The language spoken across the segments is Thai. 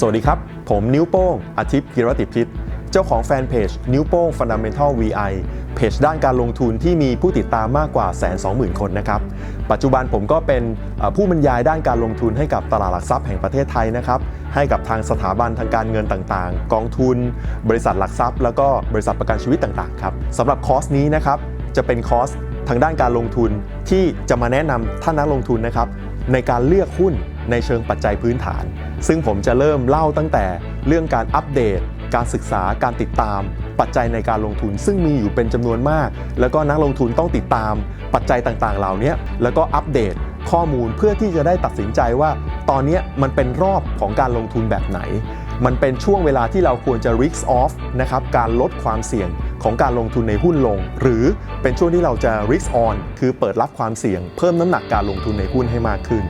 สวัสดีครับ ผมนิ้วโป้ง อาทิตย์กิรติพิษเจ้าของแฟนเพจนิ้วโป้ง Fundamental VI เพจด้านการลงทุนที่มีผู้ติดตามมากกว่า120,000คนนะครับ ปัจจุบันผมก็เป็นผู้บรรยายด้านการลงทุนให้กับตลาดหลักทรัพย์แห่งประเทศไทยนะครับ ให้กับทางสถาบันทางการเงินต่างๆ กองทุน บริษัทหลักทรัพย์ แล้วก็บริษัทประกันชีวิตต่างๆครับสำหรับคอร์สนี้นะครับจะเป็นคอร์สทางด้านการลงทุนที่จะมาแนะนำท่านนักลงทุนนะครับในการเลือกหุ้น ในเชิงปัจจัยพื้นฐาน ซึ่งผมจะเริ่มเล่าตั้งแต่เรื่องการอัปเดต การศึกษาการติดตาม ปัจจัยในการลงทุน ซึ่งมีอยู่เป็นจำนวนมาก แล้วก็นักลงทุนต้องติดตาม ปัจจัยต่างๆ เหล่านี้แล้วก็อัปเดตข้อมูลเพื่อที่จะได้ตัดสินใจว่า ตอนนี้มันเป็นรอบของการลงทุนแบบไหน มันเป็นช่วงเวลาที่เราควรจะ risk off นะครับการลดความเสี่ยง ของการลงทุนในหุ้นลง หรือเป็นช่วงที่เราจะ risk on คือเปิดรับความเสี่ยง เพิ่มน้ำหนักการลงทุนในหุ้นให้มากขึ้น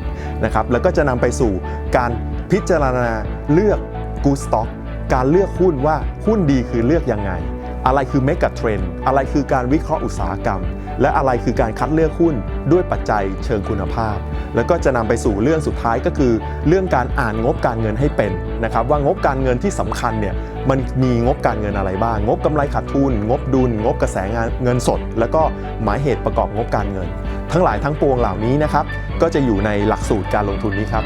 นะครับแล้วก็จะนำไปสู่การพิจารณาเลือก good stock การเลือกหุ้นว่าหุ้นดีคือเลือกยังไง อะไรคือ mega trend อะไรคือการวิเคราะห์อุตสาหกรรม และอะไรคือการคัดเลือกหุ้นด้วยปัจจัยเชิงคุณภาพ แล้วก็จะนำไปสู่เรื่องสุดท้ายก็คือ เรื่องการอ่านงบการเงินให้เป็นนะครับว่างบการเงินที่สำคัญเนี่ยมันมีงบการเงินอะไรบ้าง งบกำไรขาดทุน งบดุล งบกระแสงานเงินสด แล้วก็หมายเหตุประกอบงบการเงิน ทั้งหลายทั้งปวงเหล่านี้นะครับก็จะอยู่ในหลักสูตรการลงทุนนี้ครับ